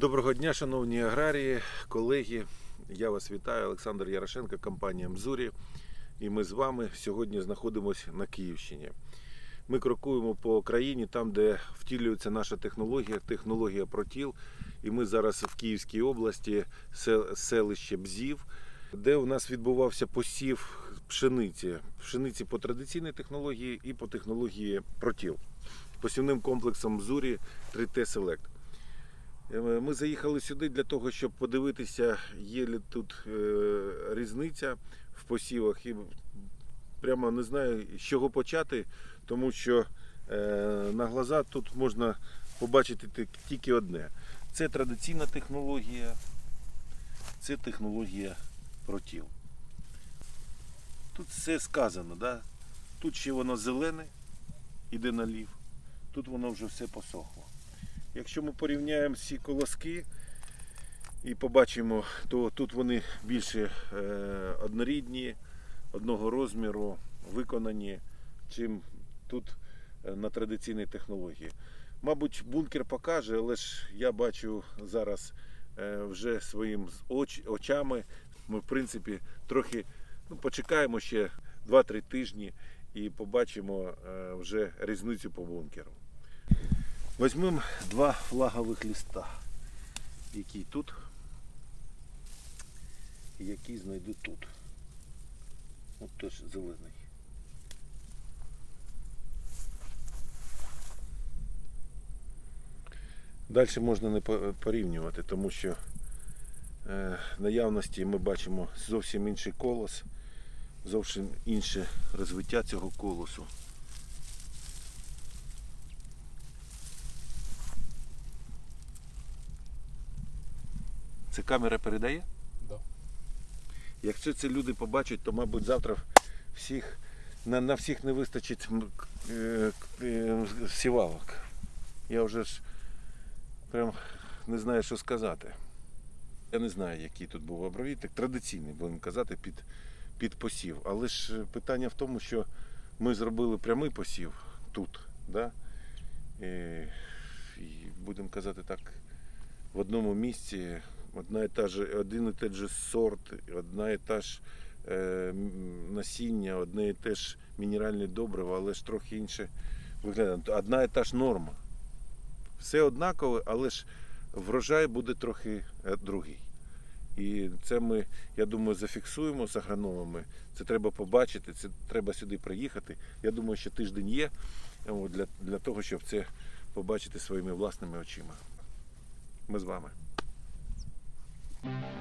Доброго дня, шановні аграрії, колеги. Я вас вітаю, Олександр Ярошенко, компанія Мзурі. І ми з вами сьогодні знаходимося на Київщині. Ми крокуємо по країні там, де втілюється наша технологія, технологія протіл. І ми зараз в Київській області, селище Бзів, де у нас відбувався посів пшениці. Пшениці по традиційній технології і по технології протіл. Посівним комплексом Мзурі 3T Select. Е, Ми заїхали сюди для того, щоб подивитися, є ли тут е, різниця в посівах. І прямо не знаю, з чого почати, тому що е, на глаза тут можна побачити тільки одне. Це традиційна технологія, це технологія протіл. Тут все сказано, да? тут ще воно зелене, іде налів, тут воно вже все посохло. Якщо ми порівняємо всі колоски і побачимо, то тут вони більше е, однорідні, одного розміру, виконані, чим тут е, на традиційній технології. Мабуть, бункер покаже, але ж я бачу зараз е, вже своїм оч, очами. Ми, в принципі, трохи ну, почекаємо ще 2-3 тижні і побачимо вже різницю по бункеру. Візьмемо два флагових листа, які тут і які знайду тут. От теж зелений. Далі можна не порівнювати, тому що е, наявності ми бачимо зовсім інший колос, зовсім інше розвиття цього колосу. Це камера передає? Да. Якщо це люди побачать, то мабуть завтра всіх на, на всіх не вистачить е, е, сівалок. Я вже ж прям не знаю, що сказати. Я не знаю, який тут був обровіток. Традиційний, будемо казати, під, під посів. Але ж е, питання в тому, що ми зробили прямий посів тут. Да? І, і будемо казати так, в одному місці одна і та ж, один і той же сорт, одна і та ж е, насіння, одне і те ж мінеральне добриво, але ж трохи інше виглядає. Одна і та ж норма. Все однакове, але ж врожай буде трохи е, другий. І це ми, я думаю, зафіксуємо з агрономами. Це треба побачити, це треба сюди приїхати. Я думаю, що тиждень є для, для того, щоб це побачити своїми власними очима. Ми з вами. Bye.